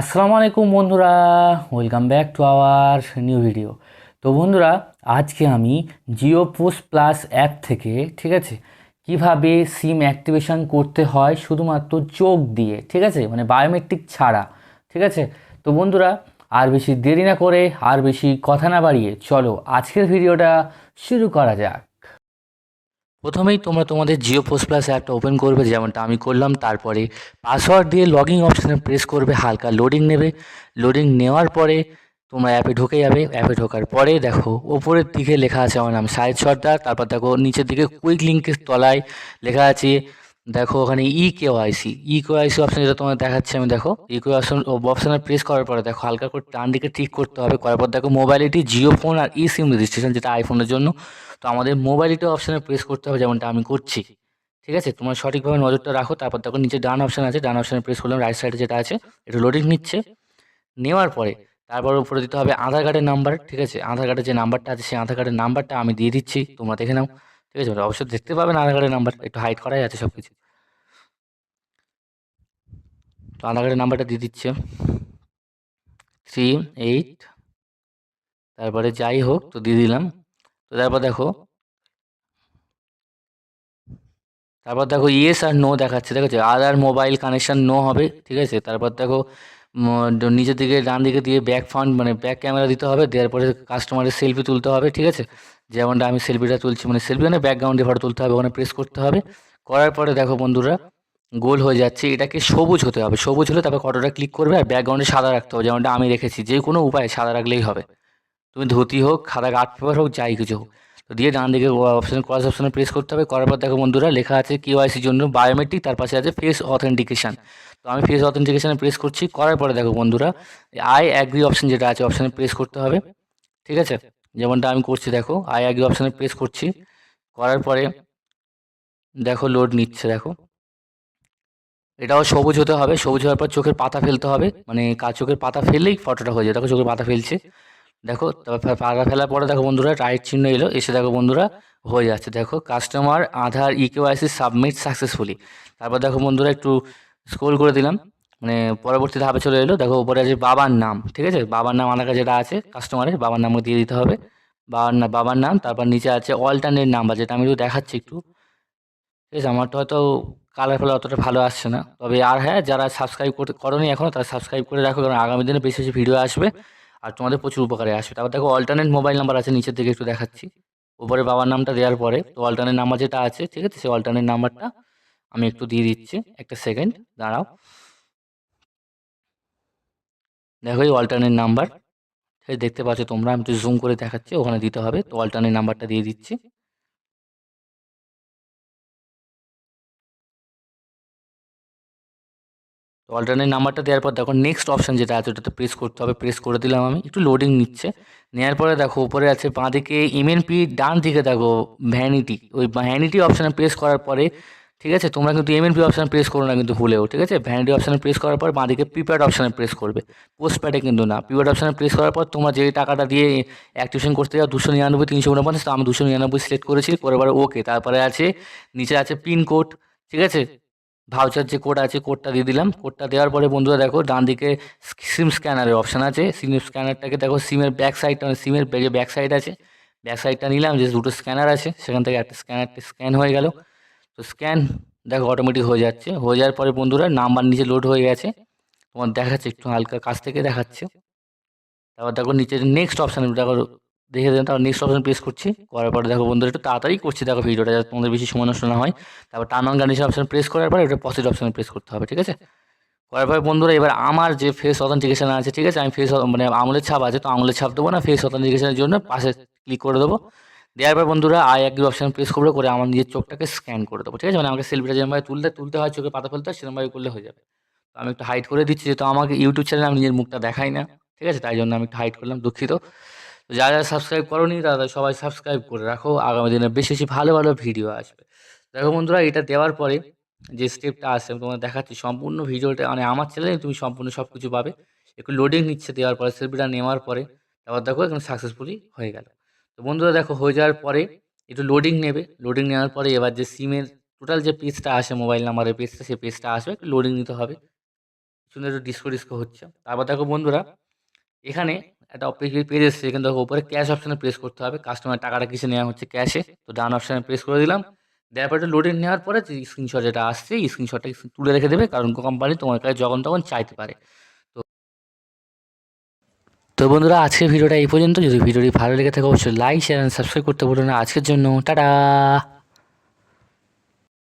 আসসালামু আলাইকুম বন্ধুরা welcome back to our new video তো বন্ধুরা, আজকে আমি জিও পোস্ট প্লাস অ্যাপ থেকে, ঠিক আছে, কীভাবে সিম অ্যাক্টিভেশন করতে হয় শুধুমাত্র চোখ দিয়ে, ঠিক আছে মানে বায়োমেট্রিক ছাড়া, ঠিক আছে? তো বন্ধুরা, আর বেশি দেরি না করে, আর বেশি কথা না বাড়িয়ে চলো আজকের ভিডিওটা শুরু করা যাক। প্রথমেই তোমরা তোমাদের জিও পোস্ট প্লাস অ্যাপটা ওপেন করবে, যেমনটা আমি করলাম। তারপরে পাসওয়ার্ড দিয়ে লগিং অপশানে প্রেস করবে, হালকা লোডিং নেবে। লোডিং নেওয়ার পরে তোমরা অ্যাপে ঢুকে যাবে। অ্যাপে ঢোকার পরে দেখো, ওপরের দিকে লেখা আছে আমার নাম সাহেদ সর্দার। তারপর দেখো, নিচের দিকে কুইক লিঙ্কের তলায় লেখা আছে দেখো, ওখানে E K Y C E K Y C option যেটা তোমার দেখাচ্ছে আমি, দেখো। ই কে অপশান অপশানে প্রেস করার পরে দেখো, হালকা করে ডান দিকে ঠিক করতে হবে। করার পর দেখো মোবাইলিটি জিও ফোন আর ই সিম রেজিস্ট্রেশন যেটা আইফোনের জন্য। তো আমাদের মোবাইলিটি অপশানে প্রেস করতে হবে, যেমনটা আমি করছি। ঠিক আছে? তোমরা সঠিকভাবে নজরটা রাখো। তারপর দেখো, নিচে ডান অপশান আছে। ডান অপশানে প্রেস করলাম রাইট সাইডে যেটা আছে একটু লোডিং নিচ্ছে। নেওয়ার পরে তারপর উপরে দিতে হবে আধার কার্ডের নাম্বার ঠিক আছে? আধার কার্ডের যে নাম্বারটা আছে, সেই আধার কার্ডের নাম্বারটা আমি দিয়ে দিচ্ছি। তোমরা দেখে নাও। ঠিক আছে অবশ্যই দেখতে পাবেন আধার কার্ডের নাম্বার একটু হাইড করাই আছে সব কিছু তো আধার কার্ডের নাম্বারটা দিয়ে দিচ্ছে। থ্রি এইট তারপরে যাই হোক, তো দিয়ে দিলাম। তো তারপর দেখো তারপর দেখো ইয়েস আর নো দেখাচ্ছে দেখো আদার মোবাইল কানেকশান নো হবে, ঠিক আছে? তারপর দেখো নিচের দিকে, ডান দিকে দিয়ে ব্যাক ফ্রন্ট মানে ব্যাক ক্যামেরা দিতে হবে, দেওয়ার পরে কাস্টমারের সেলফি তুলতে হবে, ঠিক আছে? যেমনটা আমি সেলফিটা তুলছি মানে সেলফি মানে ব্যাকগ্রাউন্ডে ফটো তুলতে হবে, ওখানে প্রেস করতে হবে। করার পরে দেখো বন্ধুরা, গোল হয়ে যাচ্ছে, এটাকে সবুজ হতে হবে, সবুজ হলে তারপর ফটোটা ক্লিক করবে আর ব্যাকগ্রাউন্ডে সাদা রাখতে হবে, যেমনটা আমি রেখেছি, যে কোনো উপায়ে সাদা রাখলেই হবে। তুমি ধুতি হোক খাতা আর্ট পেপার হোক, যাই কিছু হোক। তো দিয়ে ডান দিকে অপশান ক্রস অপশানে প্রেস করতে হবে। করার পর দেখো বন্ধুরা, লেখা আছে কেওয়াইসির জন্য বায়োমেট্রিক তার পাশে আছে ফেস অথেন্টিকেশান তো আমি ফেস অথেন্টিকেশানে প্রেস করছি, করার পরে দেখো বন্ধুরা আই অ্যাগ্রি অপশান যেটা আছে অপশানে প্রেস করতে হবে। ঠিক আছে? যেমনটা আমি করছি, দেখো আই অ্যাগ্রি অপশানে প্রেস করছি। করার পরে দেখো লোড নিচ্ছে, দেখো। এটাও সবুজ হতে হবে, সবুজ হওয়ার পর চোখের পাতা ফেলতে হবে। মানে চোখের পাতা ফেললেই ফটোটা হয়ে যায়। দেখো চোখের পাতা ফেলছে। দেখো, তারপর পাতা ফেলার পরে দেখো বন্ধুরা রাইট চিহ্ন এলো। এসে দেখো বন্ধুরা, হয়ে যাচ্ছে। দেখো customer Aadhaar e KYC submit successfully তারপর দেখো বন্ধুরা, একটু স্ক্রোল করে দিলাম। মানে পরবর্তী ধাপে চলে এলো। দেখো, উপরে আছে বাবার নাম, ঠিক আছে? বাবার নাম, আধার যেটা আছে কাস্টমারের বাবার নামকে দিয়ে দিতে হবে। বাবার নাম বাবার নাম, তারপর নিচে আছে অল্টারনেট নাম্বার যেটা আমি একটু দেখাচ্ছি একটু। ঠিক আছে? আমারটা হয়তো কালার ফালার অতটা ভালো আসছে না। তবে আর হ্যাঁ যারা সাবস্ক্রাইব করতে, করনি এখনও তারা সাবস্ক্রাইব করে রাখো, কারণ আগামী দিনে বেশি বেশি ভিডিও আসবে। আর তোমাদের প্রচুর উপকারে আসবে তারপর দেখো অল্টারনেট মোবাইল নাম্বার আছে নিচের দিকে একটু দেখাচ্ছি। উপরে বাবার নামটা দেওয়ার পরে তো অল্টারনেট নাম্বার যেটা আছে, ঠিক আছে, সেই অল্টারনেট নাম্বারটা আমি একটু দিয়ে দিচ্ছি। একটা সেকেন্ড দাঁড়াও। দেখো এই অল্টারনেট নাম্বার দেখতে পাচ্ছ তোমরা, আমি একটু জুম করে দেখাচ্ছি, ওখানে দিতে হবে। তো অল্টারনেট নাম্বারটা দিয়ে দিচ্ছি। তো অল্টারনেট নাম্বারটা দেওয়ার পর দেখো নেক্সট অপশান যেটা আছে ওটাতে প্রেস করতে হবে। প্রেস করে দিলাম আমি। একটু লোডিং নিচ্ছে। নেওয়ার পরে দেখো উপরে আছে বাঁ দিকে এমএনপি ডান দিকে দেখো ভ্যানিটি ওই ভ্যানিটি অপশানে প্রেস করার পরে, ঠিক আছে? তোমরা কিন্তু এমএনপি অপশানে প্রেস করো না কিন্তু ভুলেও, ঠিক আছে? ভ্যানিটি অপশানে প্রেস করার পর বাঁ দিকে প্রিপেড অপশানে প্রেস করবে। পোস্ট প্যাডে কিন্তু না। প্রিপেড অপশানে প্রেস করার পর তোমরা যে টাকাটা দিয়ে অ্যাক্টিভেশন করতে যাও, দুশো নিরানব্বই, তিনশো উনপঞ্চাশ, তো আমি দুশো নিরানব্বই সিলেক্ট করেছি। করে পরে ওকে তারপরে আছে, নিচে আছে পিনকোড ঠিক আছে? ভাউচার যে কোড আছে কোডটা দিয়ে দিলাম। কোডটা দেওয়ার পরে বন্ধুরা দেখো, ডান দিকে সিম স্ক্যানারের অপশান আছে। সিম স্ক্যানারটাকে দেখো সিমের ব্যাক সাইডটা মানে সিমের যে ব্যাক সাইড আছে ব্যাক সাইডটা নিলাম, যে দুটো স্ক্যানার আছে, সেখান থেকে একটা স্ক্যানারটা স্ক্যান হয়ে গেল। তো স্ক্যান দেখো অটোমেটিক হয়ে যাচ্ছে। হয়ে যাওয়ার পরে বন্ধুরা নাম্বার নিচে লোড হয়ে গেছে। তোমার দেখাচ্ছে, একটু হালকা কাছ থেকে দেখাচ্ছে। তারপর দেখো নিচে নেক্সট অপশান দেখো দেখে দেন, তারপর নেক্সট অপশান প্রেস করছি। করার পরে দেখো বন্ধুরা, একটু তাড়াতাড়ি করছি। দেখো ভিডিওটা যাতে তোমাদের বেশি সময় নষ্ট না হয়। তারপর turn on condition option press করার পরে এটা পজিটিভ অপশানে প্রেস করতে হবে, ঠিক আছে? করার পরে বন্ধুরা, এবার আমার যে ফেস অথেন্টিকেশন আছে, ঠিক আছে? আমি ফেস মানে আঙুলের ছাপ আছে, তো আঙুলের ছাপ দেবো না ফেস অথেন্টিকেশনের জন্য পাশে ক্লিক করে দেবো। দেওয়ার পর বন্ধুরা, আই একই অপশান প্রেস করব, করে আমার নিজের চোখটাকে স্ক্যান করে দেবো, ঠিক আছে? মানে আমাকে সেলফিটা যেরকমভাবে তুলতে তুলতে হয়, চোখে পাতা ফেলতে হয় সেরকমভাবে করলে হয়ে যাবে। তো আমি একটু হাইড করে দিচ্ছি, যেহেতু আমাকে ইউটিউব চ্যানেলে আমি নিজের মুখটা দেখাই না, ঠিক আছে? তাই জন্য আমি একটু হাইড করলাম, দুঃখিত। যারা যারা সাবস্ক্রাইব করোনি তারা সবাই সাবস্ক্রাইব করে রাখো। আগামী দিনে বেশি বেশি ভালো ভালো ভিডিও আসবে। দেখো বন্ধুরা, এটা দেওয়ার পরে যে স্টেপটা আসছে, আমি তোমাদের দেখাচ্ছি। সম্পূর্ণ ভিডিওটা মানে আমার চ্যানেলে তুমি সম্পূর্ণ সব কিছু পাবে। একটু লোডিং নিচ্ছে দেওয়ার পরে সেলফিটা নেওয়ার পরে, তারপর দেখো এখন সাকসেসফুলি হয়ে গেল। তো বন্ধুরা, দেখো হয়ে যাওয়ার পরে একটু লোডিং নেবে। লোডিং নেওয়ার পরে এবার যে সিমের টোটাল যে পেজটা আসে মোবাইল নাম্বারের পেজটা সেই পেজটা আসবে। একটু লোডিং নিতে হবে। সুন্দর একটু ডিস্কো ডিস্কো হচ্ছে। তারপর দেখো বন্ধুরা, এখানে একটা পেজ এসছে এখানে দেখো উপরে ক্যাশ অপশানে প্রেস করতে হবে। কাস্টমার টাকাটা কিসে নেওয়া হচ্ছে ক্যাশে তো ডান অপশানে প্রেস করে দিলাম। দেওয়ার পরে লোডিং নেওয়ার পরে যে স্ক্রিনশট যেটা আসছে স্ক্রিনশটটা তুলে রেখে দেবে, কারণ কোম্পানি তোমার কাছে যখন তখন চাইতে পারে। তো তো বন্ধুরা, আজকের ভিডিওটা এই পর্যন্ত। যদি ভিডিওটি ভালো লেগে থাকে, অবশ্যই লাইক শেয়ার সাবস্ক্রাইব করতে ভুলো না। আজকের জন্য টাটা।